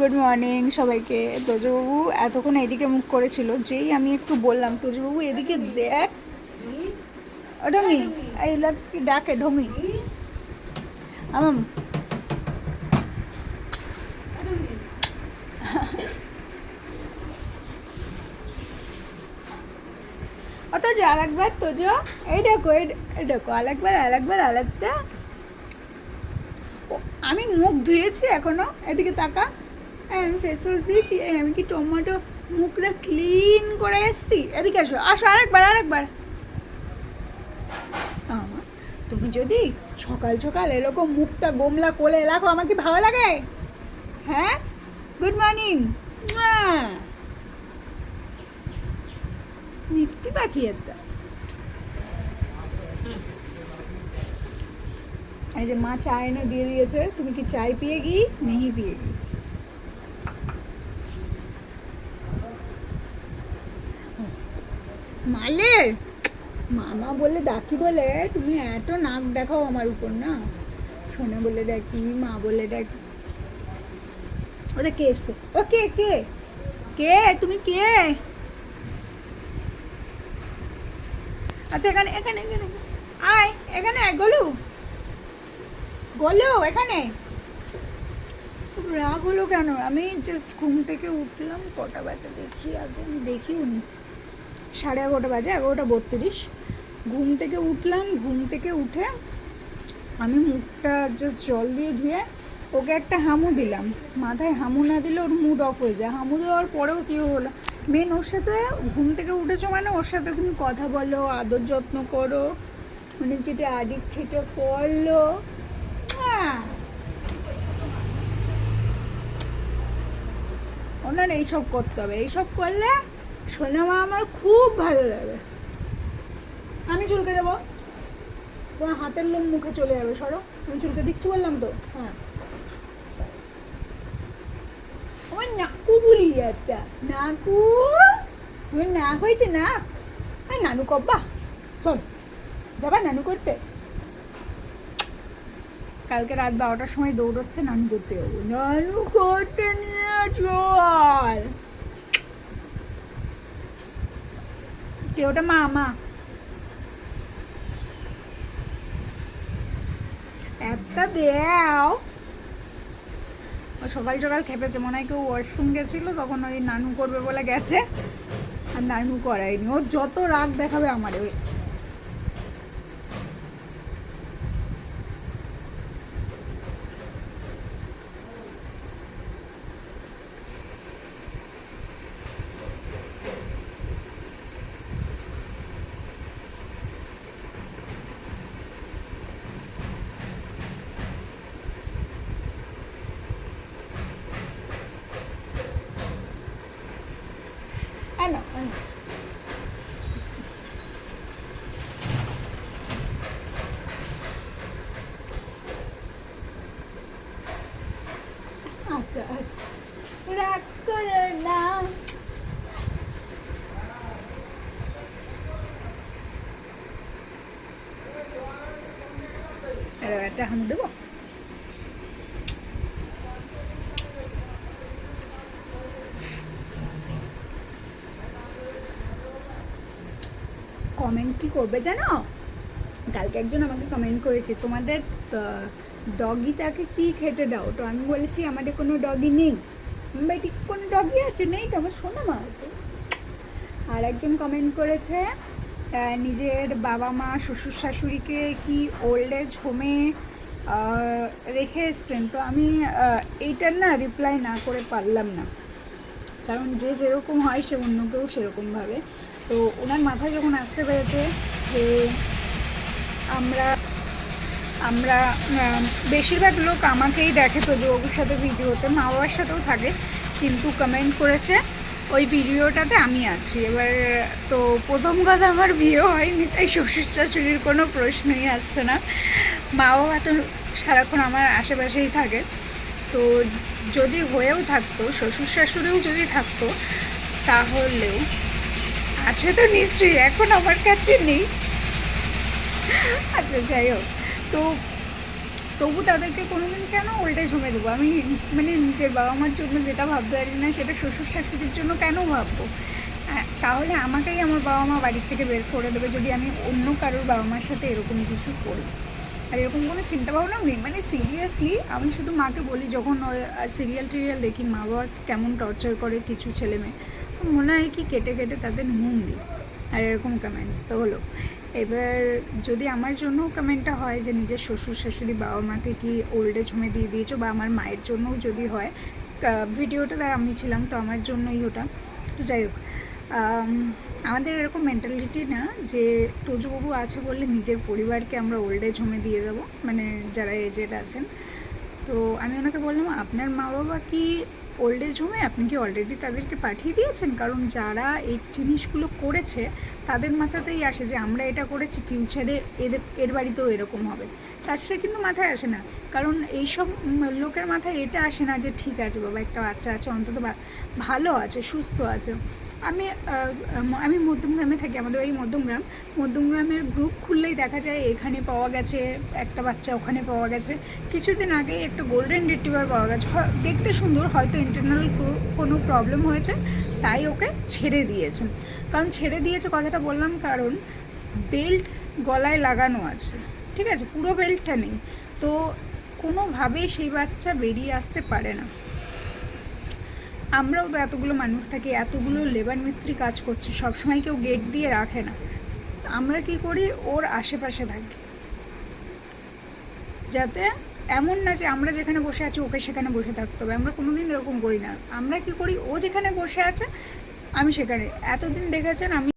Good morning সবাইকে। তোজবাবু এতক্ষণ এদিকে মুখ করেছিল যেই আমি একটু বললাম তোজবাবু এদিকে দেখ। ও ঢমি এই কি ডাকে ঢমি। আমাম অত যে আরেকবার তোজো এই দেখো এই দেখো আরেকবার আরেকবার আরেকটা। ও, আমি মুখ ধুয়েছি এখনও এদিকে তাকা। আমি ফেস ওয়াশ দিয়েছি। আমি কি টমেটো মুখটা ক্লিন করে এসছি? এদিকে আসো আসো, আরেকবার আরেকবার। আমার তুমি যদি সকাল সকাল এরকম মুখটা গোমলা কোলে রাখো, আমার কি ভালো লাগে? হ্যাঁ? গুড মর্নিং নিত্যি পাখি একটা। এই যে মা চায় এনে দিয়ে দিয়েছে, তুমি কি চাই পিয়ে গি নেহি পিয়ে গিয়ে। মালে? মামা বলে ডাকি বলে, তুমি এত নাক দেখাও আমার উপর না? সোনা বলে ডাকি, মা বলে ডাকি। ওটা কে এসছে? ও কে কে? কে? তুমি কে? আচ্ছা এখানে এখানে এখানে। আয়, এখানে গলু। গলু, এখানে। রাগ হলো কেন? আমি জাস্ট ঘুম থেকে উঠলাম, কটা বাজে দেখি, আগে আমি দেখিও নি সাড়ে এগারোটা বাজে, এগারোটা বত্রিশ। ঘুম থেকে উঠলাম, ঘুম থেকে উঠে আমি মুখটা জাস্ট জল দিয়ে ধুয়ে ওকে একটা হামু দিলাম। মাথায় হামু না দিলে ওর মুড অফ হয়ে যায়। হামু দেওয়ার পরেও কী হলো? মেন ওর সাথে ঘুম থেকে উঠেছো মানে ওর সাথে তুমি কথা বলো, আদর যত্ন করো মানে যেটা আদিক থেকে করল হ্যাঁ। ওনার এইসব করতে হবে। এইসব করলে সোনা মা আমার খুব ভালো লাগে। আমি চুলকে দেবো। তোমার হাতের লোম মুখে চলে যাবে, সরো। আমি চুলকে দিচ্ছি বললাম তো। হ্যাঁ। আমার নাকু বলি একটা। নাকু? আমার নাক হয়েছে না আর নানু কব্বা চল, যাবা নানু করতে। কালকে রাত বারোটার সময় দৌড়চ্ছে, নানু করতে নানু করতে নিয়ে চল। কে ওটা মা মা। একটা দেও। সকাল সকাল খেপেছে, মনে হয় কেউ ওয়াশরুম গেছিল, তখন ওই নানু করবে বলে গেছে। আর নানু করায়নি। ও যত রাগ দেখাবে আমার ওই একটা হাম দেবো? কমেন্ট কি করবে জানো? কালকে একজন আমাকে কমেন্ট করেছে, তোমাদের ডগিটাকে কি খেতে দাও? তো আমি বলেছি, আমাদের কোনো ডগি নেই। আমি কোনো ডগি আছে? নেই তো, আমার সোনা মা আছে। আর একজন কমেন্ট করেছে নিজের বাবা মা, শ্বশুর শাশুড়িকে কি ওল্ড এজ হোমে রেখে এসছেন? তো আমি এইটার না রিপ্লাই না করে পারলাম না। কারণ যে যেরকম হয় সে অন্য কেউ সেরকমভাবে তো ওনার মাথায় যখন আসতে পেরেছে যে আমরা আমরা বেশিরভাগ লোক আমাকেই দেখে, তো ওর সাথে ভিডিওতে মা বাবার সাথেও থাকে। কিন্তু কমেন্ট করেছে ওই ভিডিওটাতে আমি আছি। এবার তো প্রথম কথা আমার বিয়ে হয়নি, তাই শ্বশুর শাশুড়ির কোনো প্রশ্নই আসছে না। মা বাবা তো সারাক্ষণ আমার আশেপাশেই থাকে। তো যদি হয়েও থাকতো, শ্বশুর শাশুড়িও যদি থাকতো তাহলেও আছে তো নিশ্চয়ই, এখন আমার কাছে নেই। আচ্ছা যাই হোক। তো তবু তাদেরকে কোনোদিন কেন এজ হোমে দেবো? আমি মানে নিজের বাবা মার জন্য যেটা ভাবতে পারি না, সেটা শ্বশুর শাশুড়ির জন্য কেন ভাববো? তাহলে আমাকেই আমার বাবা মা বাড়ির থেকে বের করে দেবে যদি আমি অন্য কারোর বাবা মার সাথে এরকম কিছু করি। আর এরকম কোনো চিন্তা ভাবনাও নেই। মানে সিরিয়াসলি আমি শুধু মাকে বলি, যখন সিরিয়াল টিরিয়াল দেখি, মা বাবা কেমন টর্চার করে কিছু ছেলে মেয়ে, তো মনে হয় কি কেটে কেটে তাদের নুন দিই। আর এরকম কমেন্ট তো হলো। এবার যদি আমার জন্য কমেন্টটা হয় যে নিজের শ্বশুর, শাশুড়ি, বাবা মাকে কি ওল্ড এজ হোমে দিয়ে দিয়েছ বা আমার মায়ের জন্যও যদি হয় ভিডিওটা আমি ছিলাম তো আমার জন্যই ওটা। তো যাই হোক আমাদের এরকম মেন্টালিটি না যে তোজবাবু আছে বললে নিজের পরিবারকে আমরা ওল্ড এজ হোমে দিয়ে দেবো মানে যারা এজেড আছেন। তো আমি ওনাকে বললাম, আপনার মা বাবা কি ওল্ড এজ হোমে আপনি কি অলরেডি তাদেরকে পাঠিয়ে দিয়েছেন? কারণ যারা এই জিনিসগুলো করেছে, তাদের মাথাতেই আসে যে আমরা এটা করেছি ফিউচারে এদের, এর বাড়িতেও এরকম হবে। তাছাড়া কিন্তু মাথায় আসে না। কারণ এইসব লোকের মাথায় এটা আসে না যে, ঠিক আছে বাবা, একটা বাচ্চা আছে, অন্তত ভালো আছে, সুস্থ আছে। আমি আম- মধ্যমগ্রামে থাকি, আমাদের এই মধ্যমগ্রাম। মধ্যমগ্রামের গ্রুপ খুললেই দেখা যায় এখানে পাওয়া গেছে, একটা বাচ্চা ওখানে পাওয়া গেছে। কিছুদিন আগে একটা গোল্ডেন রিট্রিভার পাওয়া গেছে। দেখতে সুন্দর, হয়তো ইন্টারনাল কোনো প্রবলেম হয়েছে, তাই ওকে ছেড়ে দিয়েছে। কারণ ছেড়ে দিয়েছে কথাটা বললাম কারণ বেল্ট গলায় লাগানো আছে, ঠিক আছে? পুরো বেল্টটা নেই। তো কোনোভাবেই সেই বাচ্চা বেরিয়ে আসতে পারে না। আমরাও তো এতগুলো মানুষ থাকি, এতগুলো লেবার মিস্ত্রি কাজ করছে, সবসময় কেউ গেট দিয়ে রাখে না। আমরা কি করি? ওর আশেপাশে থাকি। যাতে এমন না যে আমরা যেখানে বসে আছি, ওকে সেখানে বসে থাকতে হবে। আমরা কোনোদিন এরকম করি না। আমরা কি করি? ও যেখানে বসে আছে, আমি সেখানে। এতদিন দেখেছেন আমি